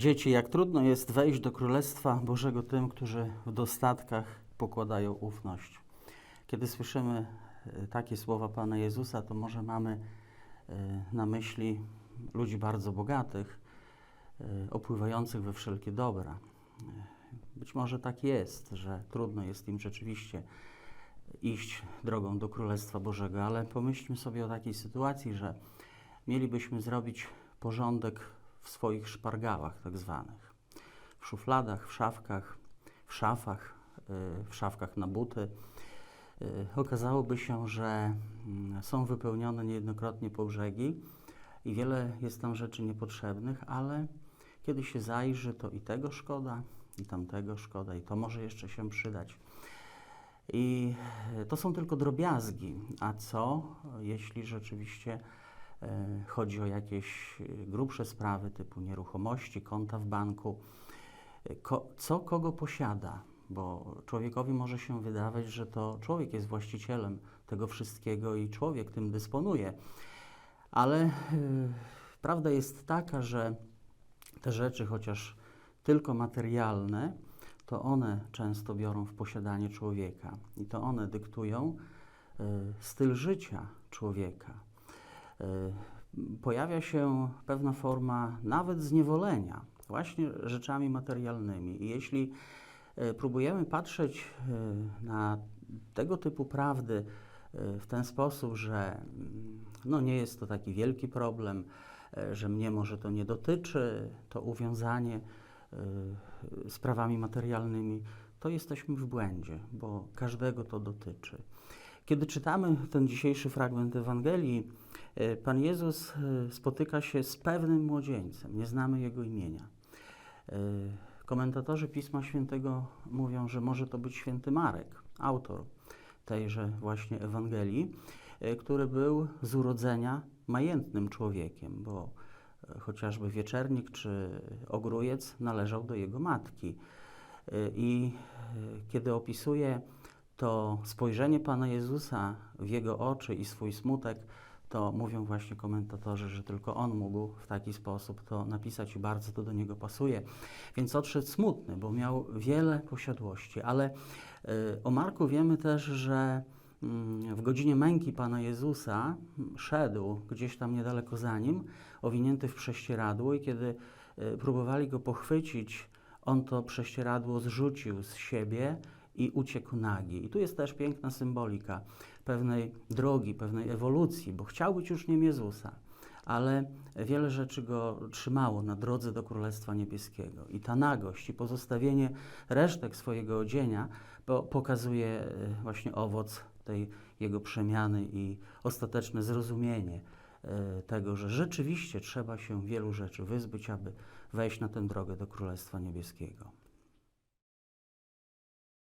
Dzieci, jak trudno jest wejść do Królestwa Bożego tym, którzy w dostatkach pokładają ufność. Kiedy słyszymy e, takie słowa Pana Jezusa, to może mamy e, na myśli ludzi bardzo bogatych, e, opływających we wszelkie dobra. Być może tak jest, że trudno jest im rzeczywiście iść drogą do Królestwa Bożego, ale pomyślmy sobie o takiej sytuacji, że mielibyśmy zrobić porządek w swoich szpargałach, tak zwanych. W szufladach, w szafkach, w szafach, y, w szafkach na buty. Y, Okazałoby się, że mm, są wypełnione niejednokrotnie po brzegi i wiele jest tam rzeczy niepotrzebnych, ale kiedy się zajrzy, to i tego szkoda, i tamtego szkoda, i to może jeszcze się przydać. I e, to są tylko drobiazgi. A co, jeśli rzeczywiście chodzi o jakieś e, grubsze sprawy typu nieruchomości, konta w banku? E, Ko, co kogo posiada? Bo człowiekowi może się wydawać, że to człowiek jest właścicielem tego wszystkiego i człowiek tym dysponuje. Ale e, prawda jest taka, że te rzeczy, chociaż tylko materialne, to one często biorą w posiadanie człowieka i to one dyktują e, styl życia człowieka. E, Pojawia się pewna forma nawet zniewolenia właśnie rzeczami materialnymi. I jeśli e, próbujemy patrzeć e, na tego typu prawdy w ten sposób, że mm, no, nie jest to taki wielki problem, że mnie może to nie dotyczy, to uwiązanie e, sprawami materialnymi, to jesteśmy w błędzie, bo każdego to dotyczy. Kiedy czytamy ten dzisiejszy fragment Ewangelii, Pan Jezus e, spotyka się z pewnym młodzieńcem, nie znamy jego imienia. E, Komentatorzy Pisma Świętego mówią, że może to być święty Marek, autor tejże właśnie Ewangelii, który był z urodzenia majętnym człowiekiem, bo chociażby wieczernik czy ogrójec należał do jego matki. I kiedy opisuje to spojrzenie Pana Jezusa w jego oczy i swój smutek, to mówią właśnie komentatorzy, że tylko on mógł w taki sposób to napisać i bardzo to do niego pasuje. Więc odszedł smutny, bo miał wiele posiadłości. Ale y, o Marku wiemy też, że mm, w godzinie męki Pana Jezusa szedł gdzieś tam niedaleko za nim, owinięty w prześcieradło i kiedy y, próbowali go pochwycić, on to prześcieradło zrzucił z siebie i uciekł nagi. I tu jest też piękna symbolika pewnej drogi, pewnej ewolucji, bo chciał być uczniem Jezusa, ale wiele rzeczy go trzymało na drodze do Królestwa Niebieskiego. I ta nagość i pozostawienie resztek swojego odzienia po, pokazuje e, właśnie owoc tej jego przemiany i ostateczne zrozumienie e, tego, że rzeczywiście trzeba się wielu rzeczy wyzbyć, aby wejść na tę drogę do Królestwa Niebieskiego.